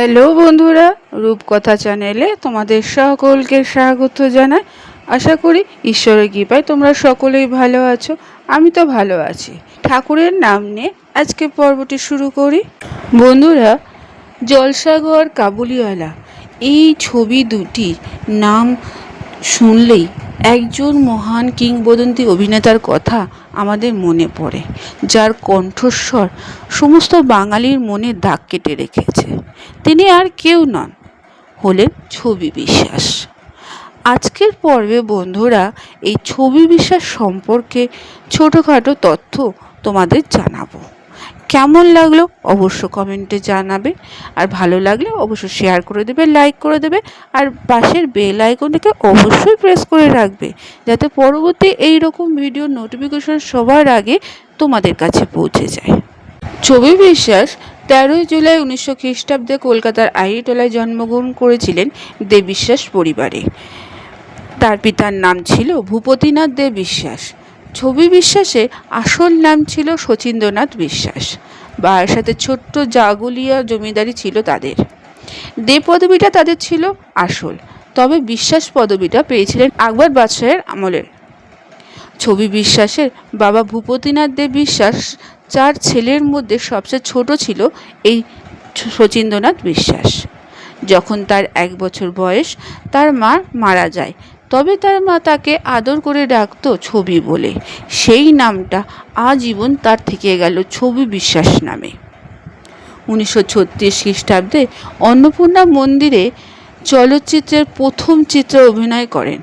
Hello বন্ধুরা, রূপকথা চ্যানেলে তোমাদের সকলকে স্বাগত জানাই। আশা করি ঈশ্বরের কৃপায় তোমরা সকলেই ভালো আছো, আমি তো ভালো আছি। ঠাকুরের নাম নিয়ে আজকে পর্বটি শুরু করি। বন্ধুরা, জলসাগর কাবুলিওয়ালা, এই ছবি দুটির নাম শুনলেই একজন মহান কিংবদন্তি অভিনেতার কথা আমাদের মনে পড়ে, যার কণ্ঠস্বর সমস্ত বাঙালির মনে দাগ কেটে রেখেছে। তিনি আর কেউ নন, হলেন ছবি বিশ্বাস। আজকের পর্বে বন্ধুরা, এই ছবি বিশ্বাস সম্পর্কে ছোটোখাটো তথ্য তোমাদের জানাব। কেমন লাগল অবশ্য কমেন্টে জানাবে। আর ভালো লাগলে অবশ্য শেয়ার করে দেবে লাইক করে দেবে। আর পাশের বেল আইকনটাকে অবশ্যই প্রেস করে রাখবে। যাতে পরবর্তী এই রকম ভিডিও নোটিফিকেশন সবার আগে তোমাদের কাছে পৌঁছে যায়। ছবি বিশ্বাস তেরোই জুলাই উনিশশো খ্রিস্টাব্দে কলকাতার আহিটোলায় জন্মগ্রহণ করেছিলেন দেব বিশ্বাস পরিবারে। তার পিতার নাম ছিল ভূপতিনাথ দেব বিশ্বাস। ছবি বিশ্বাসের আসল নাম ছিল শচীন্দ্রনাথ বিশ্বাস। বাবার সাথে ছোট্ট জাগুলিয়া জমিদারি ছিল তাদের। দে পদবিটা তাদের ছিল আসল। তবে বিশ্বাস পদবিটা পেয়েছিলেন আকবর বাদশাহের আমলের ছবি বিশ্বাসের বাবা ভূপতিনাথ দেব বিশ্বাস চার ছেলের মধ্যে সবচেয়ে ছোট ছিল এই শচীন্দ্রনাথ বিশ্বাস। যখন তার এক বছর বয়স, তার মা মারা যায়। তবে তার মা তাকে আদর করে ডাকতো ছবি বলে। সেই নামটা আজীবন তার থেকে গেল ছবি বিশ্বাস নামে। উনিশশো ছত্রিশ খ্রিস্টাব্দে অন্নপূর্ণা মন্দিরে চলচ্চিত্রের প্রথম চিত্রে অভিনয় করেন।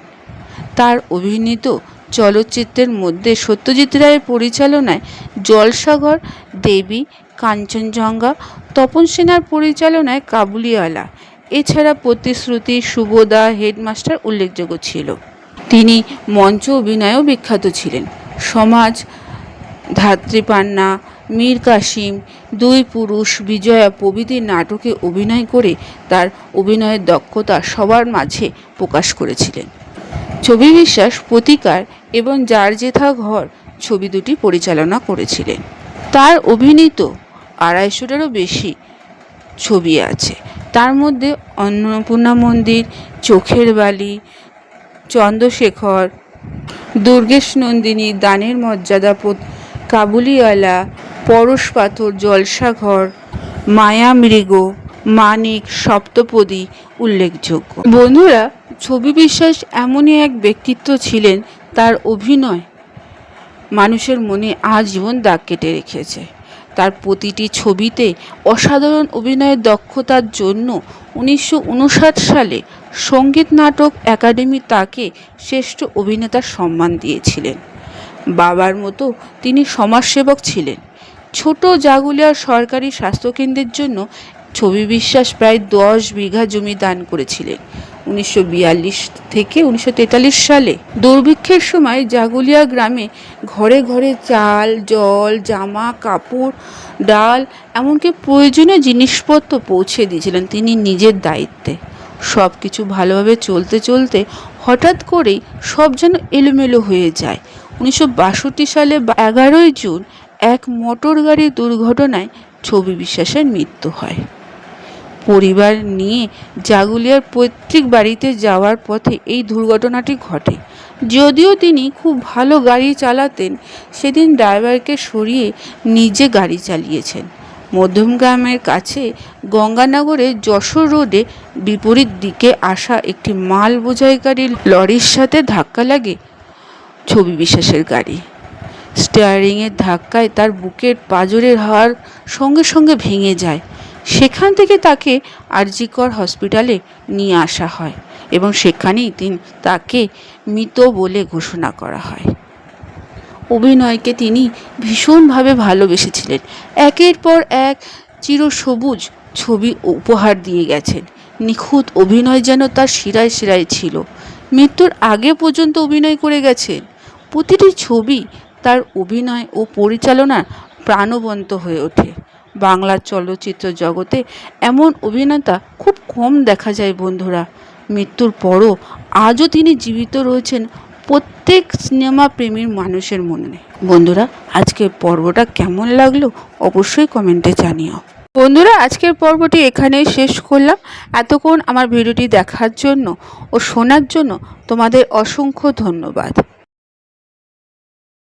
তার অভিনীত চলচ্চিত্রের মধ্যে সত্যজিৎ রায়ের পরিচালনায় জলসাগর, দেবী, কাঞ্চনজঙ্ঘা, তপন সেনার পরিচালনায় কাবুলিওয়ালা এছাড়া প্রতিশ্রুতি, সুবোদা, হেডমাস্টার উল্লেখযোগ্য ছিল। তিনি মঞ্চ অভিনয়েও বিখ্যাত ছিলেন। সমাজ ধাত্রীপান্না মীর কাসিম, দুই পুরুষ, বিজয়া প্রভৃতি নাটকে অভিনয় করে তার অভিনয়ের দক্ষতা সবার মাঝে প্রকাশ করেছিলেন। ছবি বিশ্বাস, প্রতিকার এবং যার জেঠা ঘর ছবি দুটি পরিচালনা করেছিলেন। তার অভিনীত আড়াইশোটারও বেশি ছবি আছে। তার মধ্যে অন্নপূর্ণা মন্দির, চোখের বালি, চন্দ্রশেখর, দুর্গেশ নন্দিনী, দানের মর্যাদা কাবুলিওয়ালা, পরশ পাথর, জলসাঘর, মায়া মৃগ, মানিক, সপ্তপদী উল্লেখযোগ্য। বন্ধুরা, ছবি বিশ্বাস এমনই এক ব্যক্তিত্ব ছিলেন তার অভিনয়। মানুষের মনে আজীবন দাগ কেটে রেখেছে। তার প্রতিটি ছবিতে অসাধারণ অভিনয়ের দক্ষতার জন্য উনিশশো উনষাট সালে সংগীত নাটক একাডেমি তাকে শ্রেষ্ঠ অভিনেতার সম্মান দিয়েছিলেন। বাবার মতো তিনি সমাজসেবক ছিলেন। ছোট জাগুলিয়ার সরকারি স্বাস্থ্যকেন্দ্রের জন্য ছবি বিশ্বাস প্রায় দশ বিঘা জমি দান করেছিলেন। উনিশশো বিয়াল্লিশ থেকে উনিশশো তেতাল্লিশ সালে। দুর্ভিক্ষের সময় জাগুলিয়া গ্রামে ঘরে ঘরে চাল, জল, জামা, কাপড়, ডাল এমনকি প্রয়োজনীয় জিনিসপত্র পৌঁছে দিয়েছিলেন তিনি নিজের দায়িত্বে। সব কিছু ভালোভাবে চলতে চলতে হঠাৎ করেই সব যেন এলোমেলো হয়ে যায়। উনিশশো বাষট্টি সালে এগারোই জুন এক মোটর গাড়ির দুর্ঘটনায় ছবি বিশ্বাসের মৃত্যু হয়। পরিবার নিয়ে জাগুলিয়ার পৈতৃক বাড়িতে যাওয়ার পথে এই দুর্ঘটনাটি ঘটে। যদিও তিনি খুব ভালো গাড়ি চালাতেন, সেদিন ড্রাইভারকে সরিয়ে নিজে গাড়ি চালিয়েছেন। মধ্যমগ্রামের কাছে গঙ্গানগরে যশোর রোডে বিপরীত দিকে আসা একটি মাল বোঝাই গাড়ির লরির সাথে ধাক্কা লাগে ছবি বিশ্বাসের গাড়ি। স্টিয়ারিংয়ের ধাক্কায় তার বুকের পাজরের হাড় সঙ্গে সঙ্গে ভেঙে যায়। সেখান থেকে তাকে আরজিকর হসপিটালে নিয়ে আসা হয় এবং সেখানেই তিনি, তাকে মৃত বলে ঘোষণা করা হয়। অভিনয়কে তিনি ভীষণভাবে ভালোবেসেছিলেন। একের পর এক চিরসবুজ ছবি উপহার দিয়ে গেছেন। নিখুঁত অভিনয় যেন তার শিরায় শিরায় ছিল। মৃত্যুর আগে পর্যন্ত অভিনয় করে গেছেন। প্রতিটি ছবি তার অভিনয় ও পরিচালনার প্রাণবন্ত হয়ে ওঠে। বাংলার চলচ্চিত্র জগতে এমন অভিনেতা খুব কম দেখা যায় বন্ধুরা। মৃত্যুর পরও আজও তিনি জীবিত রয়েছেন প্রত্যেক সিনেমা প্রেমীর মানুষের মনে। বন্ধুরা, আজকের পর্বটা কেমন লাগল অবশ্যই কমেন্টে জানিও। বন্ধুরা, আজকের পর্বটি এখানেই শেষ করলাম। এতক্ষণ আমার ভিডিওটি দেখার জন্য ও শোনার জন্য তোমাদের অসংখ্য ধন্যবাদ।